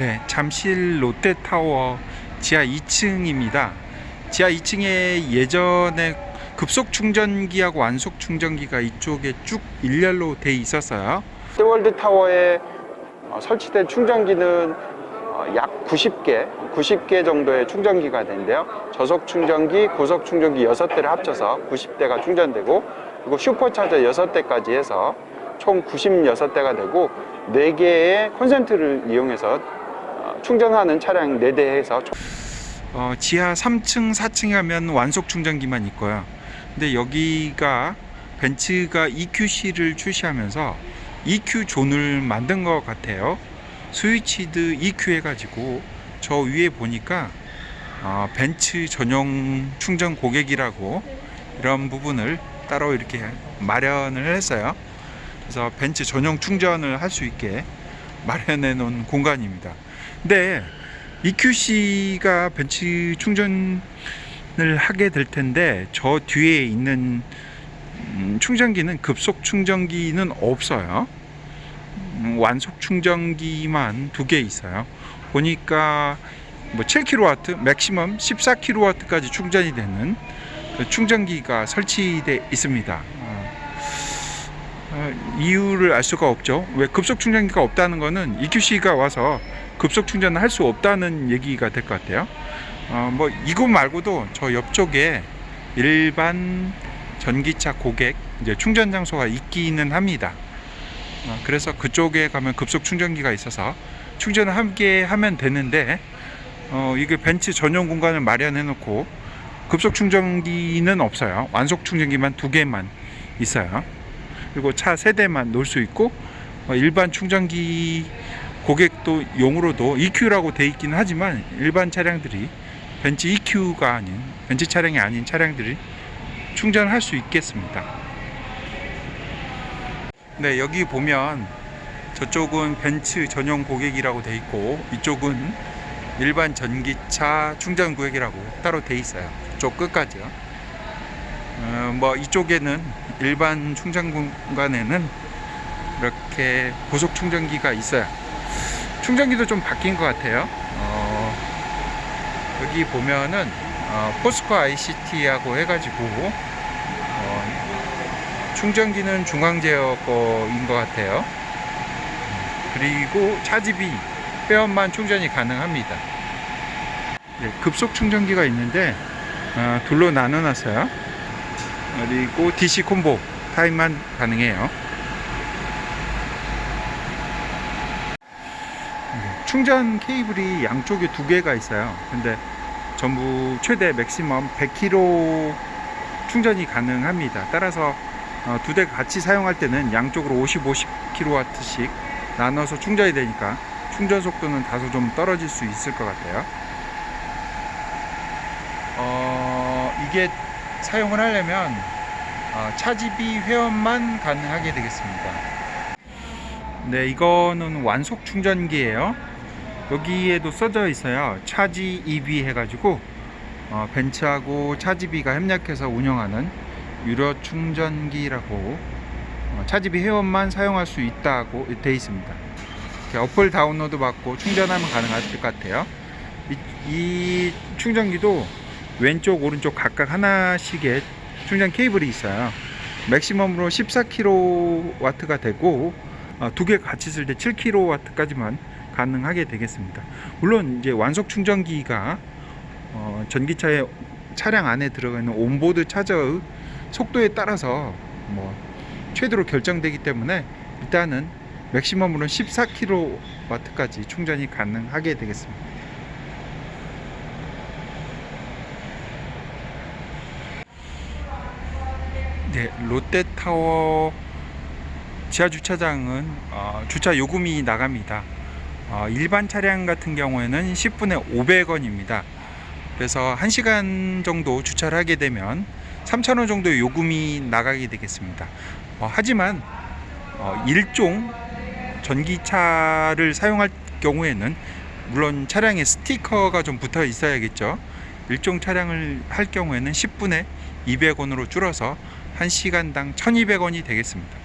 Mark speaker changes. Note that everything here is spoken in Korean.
Speaker 1: 네, 잠실 롯데타워 지하 2층입니다. 지하 2층에 예전에 급속 충전기하고 완속 충전기가 이쪽에 쭉 일렬로 돼 있었어요.
Speaker 2: 세월드 타워에 어, 설치된 충전기는 어, 약 90개, 90개 정도의 충전기가 되는데요. 저속 충전기, 고속 충전기 6대를 합쳐서 90대가 충전되고 그리고 슈퍼차저 6대까지 해서 총 96대가 되고 4개의 콘센트를 이용해서 어, 충전하는 차량 4대 해서 총
Speaker 1: 어, 지하 3층, 4층에 가면 완속 충전기만 있고요. 근데 여기가 벤츠가 EQC를 출시하면서 EQ 존을 만든 것 같아요. 스위치드 EQ 해가지고 저 위에 보니까 어, 벤츠 전용 충전 고객이라고 이런 부분을 따로 이렇게 마련을 했어요. 그래서 벤츠 전용 충전을 할 수 있게 마련해 놓은 공간입니다. 근데 EQC가 벤츠 충전을 하게 될 텐데 저 뒤에 있는 음, 충전기는 급속 충전기는 없어요. 음, 완속 충전기만 두 개 있어요. 보니까 뭐 7kW, 맥시멈 14kW까지 충전이 되는 그 충전기가 설치돼 있습니다. 어, 어, 이유를 알 수가 없죠. 왜 급속 충전기가 없다는 거는 EQC가 와서 급속 충전을 할 수 없다는 얘기가 될 것 같아요. 어, 뭐 이곳 말고도 저 옆쪽에 일반 전기차 고객 이제 충전 장소가 있기는 합니다. 어, 그래서 그쪽에 가면 급속 충전기가 있어서 충전을 함께 하면 되는데 어, 이게 벤츠 전용 공간을 마련해 놓고 급속 충전기는 없어요. 완속 충전기만 두 개만 있어요. 그리고 차 세 대만 놓을 수 있고 어, 일반 충전기 고객도 용으로도 EQ라고 돼 있기는 하지만 일반 차량들이 벤츠 EQ가 아닌 벤츠 차량이 아닌 차량들이 충전할 수 있겠습니다. 네, 여기 보면 저쪽은 벤츠 전용 고객이라고 돼 있고 이쪽은 일반 전기차 충전 구역이라고 따로 돼 있어요. 저 끝까지요. 어, 뭐 이쪽에는 일반 충전 공간에는 이렇게 고속 충전기가 있어요. 충전기도 좀 바뀐 것 같아요. 어, 여기 보면은 어, 포스코 ICT하고 해가지고 어, 충전기는 중앙 제어 거인 것 같아요. 그리고 차집이 회원만 충전이 가능합니다. 네, 급속 충전기가 있는데 어, 둘로 나눠놨어요. 그리고 DC 콤보 타입만 가능해요. 충전 케이블이 양쪽에 두 개가 있어요. 근데 전부 최대 맥시멈 100km 충전이 가능합니다. 따라서 어, 두대 같이 사용할 때는 양쪽으로 50, 50kW씩 나눠서 충전이 되니까 충전 속도는 다소 좀 떨어질 수 있을 것 같아요. 어, 이게 사용을 하려면 어, 차지비 회원만 가능하게 되겠습니다. 네, 이거는 완속 충전기예요. 여기에도 써져 있어요. 차지 EV 해가지고 어, 벤츠하고 차지비가 협력해서 운영하는 유료 충전기라고 어, 차지비 회원만 사용할 수 있다고 돼 있습니다. 어플 다운로드 받고 충전하면 가능할 것 같아요. 이, 이 충전기도 왼쪽 오른쪽 각각 하나씩의 충전 케이블이 있어요. 맥시멈으로 14kW가 되고 어, 두개 같이 쓸 때 7kW까지만 가능하게 되겠습니다. 물론 이제 완속 충전기가 어, 전기차의 차량 안에 들어가 있는 온보드 차저의 속도에 따라서 뭐 최대로 결정되기 때문에 일단은 맥시멈으로 14kW까지 충전이 가능하게 되겠습니다. 네, 롯데타워 지하 주차장은 어, 주차 요금이 나갑니다. 어, 일반 차량 같은 경우에는 10분에 500원입니다. 그래서 1시간 정도 주차를 하게 되면 3,000원 정도 요금이 나가게 되겠습니다. 어, 하지만 어, 일종 전기차를 사용할 경우에는 물론 차량에 스티커가 좀 붙어 있어야겠죠. 일종 차량을 할 경우에는 10분에 200원으로 줄어서 1시간당 1,200원이 되겠습니다.